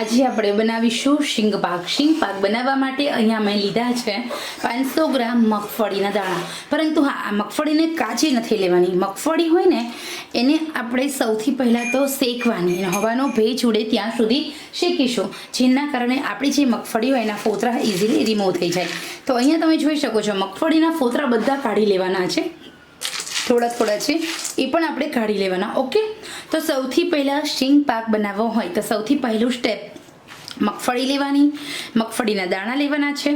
આજે આપણે બનાવીશું શીંગ પાક. શીંગ પાક બનાવવા માટે અહીંયા મેં લીધા છે પાંચસો ગ્રામ મગફળીના દાણા. પરંતુ હા, આ મગફળીને કાચી નથી લેવાની. મગફળી હોય ને, એને આપણે સૌથી પહેલાં તો શેકવાની હવાનો ભેજ ઉડે ત્યાં સુધી શેકીશું. જેના કારણે આપણી જે મગફળી હોય એના ફોતરા ઇઝીલી રિમૂવ થઈ જાય. તો અહીંયા તમે જોઈ શકો છો, મગફળીના ફોતરા બધા કાઢી લેવાના છે. થોડા થોડા છે, એ પણ આપણે કાઢી લેવાના. ઓકે? તો સૌથી પહેલાં શીંગ પાક બનાવવો હોય, તો સૌથી પહેલું સ્ટેપ મગફળી લેવાની, મગફળીના દાણા લેવાના છે.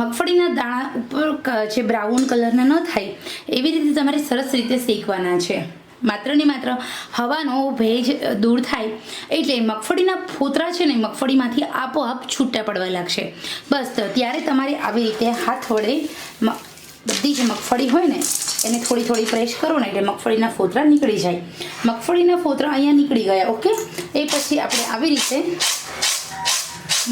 મગફળીના દાણા ઉપર જે બ્રાઉન કલરના ન થાય, એવી રીતે તમારે સરસ રીતે શેકવાના છે. માત્ર ને માત્ર હવાનો ભેજ દૂર થાય, એટલે મગફળીના ફોતરા છે ને, મગફળીમાંથી આપોઆપ છૂટા પડવા લાગશે. બસ ત્યારે તમારે આવી રીતે હાથ વડે બધી જ મગફળી હોય ને, એને થોડી થોડી પ્રેસ કરો ને, એટલે મગફળીના ફોતરા નીકળી જાય. મગફળીના ફોતરા અહીંયા નીકળી ગયા, ઓકે? એ પછી આપણે આવી રીતે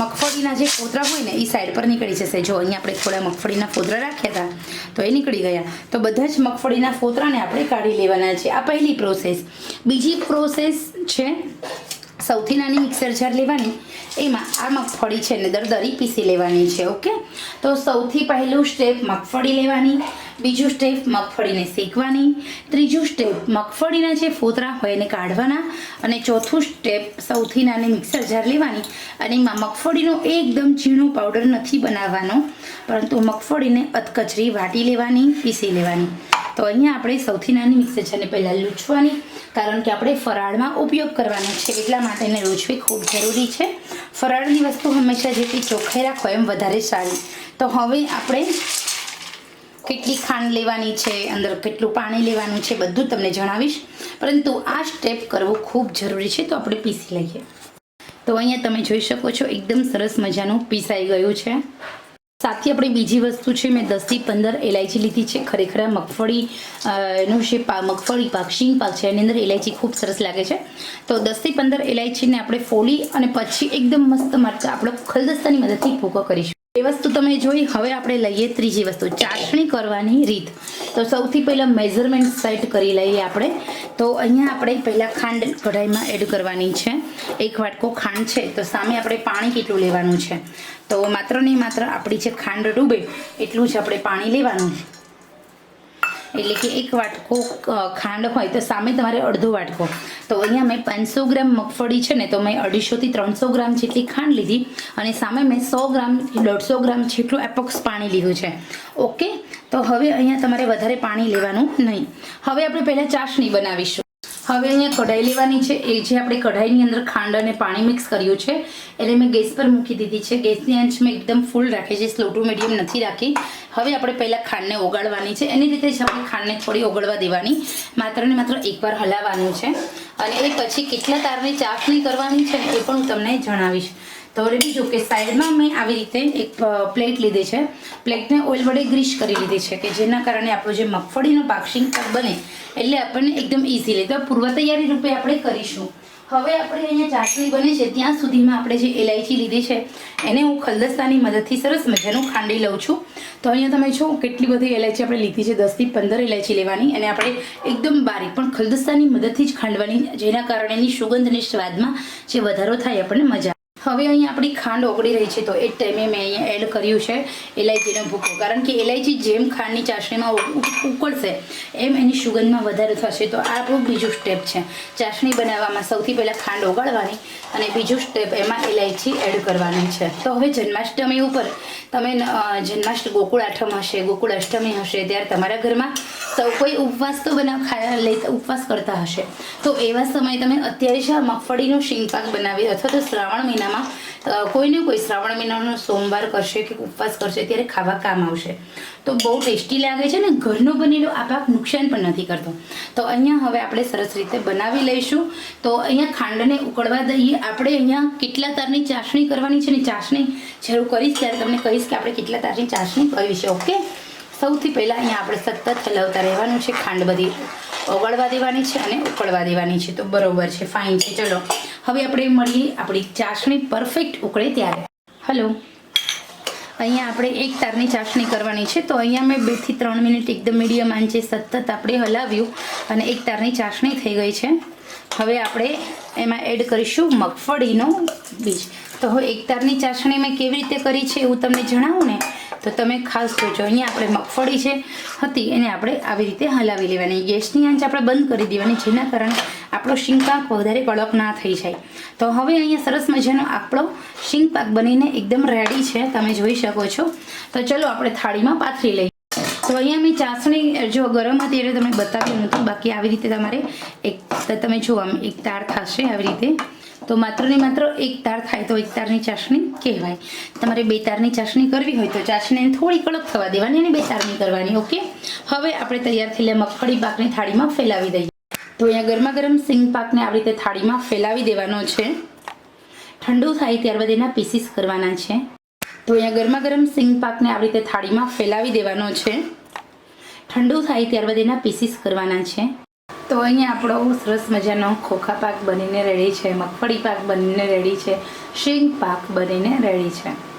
મગફળીના જે કોતરા હોય ને, એ સાઈડ પર નીકળી જશે. જો અહીંયા આપણે થોડા મગફળીના ફોતરા રાખ્યા હતા, તો એ નીકળી ગયા. તો બધા જ મગફળીના ફોતરાને આપણે કાઢી લેવાના છે. આ પહેલી પ્રોસેસ બીજી પ્રોસેસ છે, સૌથી નાની મિક્સર જાર લેવાની. એમાં આ મગફળી છે ને, દરદરી પીસી લેવાની છે ઓકે તો સૌથી પહેલું સ્ટેપ મગફળી લેવાની. બીજું સ્ટેપ મગફળીને શેકવાની, ત્રીજું સ્ટેપ મગફળીના જે ફોતરા હોય એને કાઢવાના અને ચોથું સ્ટેપ સૌથી નાની મિક્સર જાર લેવાની અને એમાં મગફળીનો એકદમ ઝીણો પાવડર નથી બનાવવાનો, પરંતુ મગફળીને અધકચરી વાટી લેવાની, પીસી લેવાની. તો અહીંયા આપણે સૌથી નાની મિક્સર જારને પહેલાં લૂછવાની, કારણ કે આપણે ફરાળમાં ઉપયોગ કરવાનો છે, એટલા માટે એને લૂછવી ખૂબ જરૂરી છે. ફરાળની વસ્તુ હંમેશા જેટલી ચોખ્ખાઈ રાખો એમ વધારે સારી. તો હવે આપણે કેટલી ખાંડ લેવાની છે, અંદર કેટલું પાણી લેવાનું છે, બધું તમને જણાવીશ. પરંતુ આ સ્ટેપ કરવું ખૂબ જરૂરી છે, તો આપણે પીસી લઈએ. તો અહીંયા તમે જોઈ શકો છો, એકદમ સરસ મજાનું પીસાઈ ગયું છે. સાથે આપણે બીજી વસ્તુ છે, મેં દસથી પંદર એલાયચી લીધી છે. ખરેખર મગફળી નું જે મગફળી પાક, શીંગ પાક છે, એની અંદર એલાયચી ખૂબ સરસ લાગે છે. તો દસથી પંદર એલાયચીને આપણે ફોલી અને પછી એકદમ મસ્ત મરચા, આપણે ખલદસ્તાની મદદથી ભૂકો કરીશું. વસ્તુ તમે જોઈ, હવે આપણે લઈએ ત્રીજી વસ્તુ, ચાસણી કરવાની રીત. તો સૌથી પહેલાં મેઝરમેન્ટ સેટ કરી લઈએ આપણે. તો અહીંયા આપણે પહેલાં ખાંડ કઢાઈમાં એડ કરવાની છે. એક વાટકો ખાંડ છે, તો સામે આપણે પાણી કેટલું લેવાનું છે? તો માત્ર ને માત્ર આપણી જે ખાંડ ડૂબે, એટલું જ આપણે પાણી લેવાનું એટલે કે એક વાટકો ખાંડ હોય તો સામે તમારે અડધો વાટકો. તો અહીંયા મેં પાંચસો ગ્રામ મગફળી છે ને, તો મેં અઢીસોથી ત્રણસો ગ્રામ જેટલી ખાંડ લીધી અને સામે મેં સો ગ્રામ, દોઢસો ગ્રામ જેટલું એપોક્સ પાણી લીધું છે. ઓકે? તો હવે અહીંયા તમારે વધારે પાણી લેવાનું નહીં. હવે આપણે પહેલાં ચાસણી બનાવીશું. હવે અહીંયા કઢાઈ લેવાની છે. એ જે આપણે કઢાઈની અંદર ખાંડ અને પાણી મિક્સ કર્યું છે એટલે મેં ગેસ પર મૂકી દીધી છે. ગેસની આંચ મેં એકદમ ફૂલ રાખી છે સ્લો ટુ મીડિયમ નથી રાખી. હવે આપણે પહેલાં ખાંડને ઓગાળવાની છે. એની રીતે જ આપણે ખાંડને થોડી ઓગળવા દેવાની. માત્ર ને માત્ર એકવાર હલાવવાનું છે. અને એ પછી કેટલા તારની ચાસણી કરવાની છે એ પણ હું તમને જણાવીશ. તો હવે બીજું કે સાઈડમાં મેં આવી રીતે એક પ્લેટ લીધી છે. પ્લેટને ઓઇલ વડે ગ્રીસ કરી લીધી છે કે જેના કારણે આપણો જે મગફળીનો પાક્ષિંગ પાક બને એટલે આપણને એકદમ ઇઝીલી તો પૂર્વ તૈયારી રૂપે આપણે કરીશું. હવે આપણે અહીંયા ચાસણી બને છે. ત્યાં સુધીમાં આપણે જે એલાયચી લીધી છે, એને હું ખલદસ્તાની મદદથી સરસ મજાનું ખાંડી લઉં છું. તો અહીંયા તમે છો કેટલી બધી એલાયચી આપણે લીધી છે. દસથી પંદર એલાયચી લેવાની અને આપણે એકદમ બારીક પણ ખલદસ્તાની મદદથી જ ખાંડવાની, જેના કારણે એની સુગંધ અને સ્વાદમાં જે વધારો થાય આપણને મજા હવે અહીંયા આપણી ખાંડ ઓગળી રહી છે, તો એ ટાઈમે મેં અહીંયા એડ કર્યું છે એલાયચીનો ભૂકો. કારણ કે એલાયચી જેમ ખાંડની ચાસણીમાં ઉકળશે, એમ એની સુગંધમાં વધારો થશે. તો આ આપણું બીજું સ્ટેપ છે. ચાસણી બનાવવામાં સૌથી પહેલાં ખાંડ ઓગાળવાની અને બીજું સ્ટેપ એમાં ઇલાયચી એડ કરવાની છે. તો હવે જન્માષ્ટમી ઉપર તમે જન્માષ્ટ, ગોકુળ આઠમ હશે, ગોકુળ અષ્ટમી હશે, ત્યારે તમારા ઘરમાં સૌ કોઈ ઉપવાસ તો બનાવ લેતા ઉપવાસ કરતા હશે. તો એવા સમયે તમે અત્યારે જ મગફળીનું શીંગપાક બનાવી, અથવા તો શ્રાવણ મહિનામાં અ, કોઈને કોઈ શ્રાવણ મહિનાનો સોમવાર કરશે કે ઉપવાસ કરશે ત્યારે ખાવા કામ આવશે. તો બહુ ટેસ્ટી લાગે છે ને ઘરનો બનેલો આ પાક નુકસાન પણ નથી કરતો. તો અહીંયા હવે આપણે સરસ રીતે બનાવી લઈશું. તો અહીંયા ખાંડને ઉકળવા દઈએ. આપણે અહીંયા કેટલા તારની ચાસણી કરવાની છે ને ચાસણી જરૂર કરીશ ત્યારે તમને કહીશ કે આપણે કેટલા તારની ચાસણી કરવી છે ઓકે? સૌથી પહેલાં અહીંયા આપણે સતત હલાવતા રહેવાનું છે ખાંડ બધી. ઓગળવા દેવાની છે અને ઉકળવા દેવાની છે. તો બરોબર છે ફાઇન છે. ચલો, હવે આપણે મળીએ આપણી ચાસણી પરફેક્ટ ઉકળે ત્યારે. હલો અહીંયા આપણે એક તારની ચાસણી કરવાની છે. તો અહીંયા મેં બેથી ત્રણ મિનિટ એકદમ મીડિયમ આંચે સતત આપણે હલાવ્યું અને એક તારની ચાસણી થઈ ગઈ છે. હવે આપણે એમાં એડ કરીશું મગફળીનો બીજ. તો હવે એક તારની ચાસણી મેં કેવી રીતે કરી છે એવું તમને જણાવું ને? તો તમે ખાસ જોજો અહીંયા આપણે મગફળી છે, હતી, એને આપણે આવી રીતે હલાવી લેવાની. ગેસની આંચ આપણે બંધ કરી દેવાની, જેના કારણે આપણો શીંગપાક વધારે કડક ના થઈ જાય. તો હવે અહીંયા સરસ મજાનો આપણો શીંગપાક બનીને એકદમ રેડી છે, તમે જોઈ શકો છો. તો ચલો આપણે થાળીમાં પાથરી લઈએ. તો અહીંયા મેં ચાસણી, જો ગરમ હતી એટલે તમને બતાવ્યું નહોતું, બાકી આવી રીતે તમારે એક, તમે જુઓ, આમ એક તાર થશે આવી રીતે. તો માત્ર ને માત્ર એક તાર થાય તો એક તારની ચાસણી કહેવાય. તમારે બે તારની ચાસણી કરવી હોય તો ચાસણીને થોડી કડક થવા દેવાની અને બે તારની કરવાની, ઓકે? હવે આપણે તૈયાર થયેલા મગફળી પાકની થાળીમાં ફેલાવી દઈએ. તો અહીંયા ગરમા ગરમ સિંગ પાકને આવી રીતે થાળીમાં ફેલાવી દેવાનો છે. ઠંડુ થાય ત્યારબાદ એના પીસીસ કરવાના છે. તો અહીંયા ગરમા ગરમ સિંગ પાકને આવી રીતે થાળીમાં ફેલાવી દેવાનો છે. ઠંડુ થાય ત્યારબાદ એના પીસીસ કરવાના છે. તો અહીંયા આપણો સરસ મજાનો ખોખા પાક બનીને રેડી છે, મગફળી પાક બનીને રેડી છે, શીંગ પાક બનીને રેડી છે.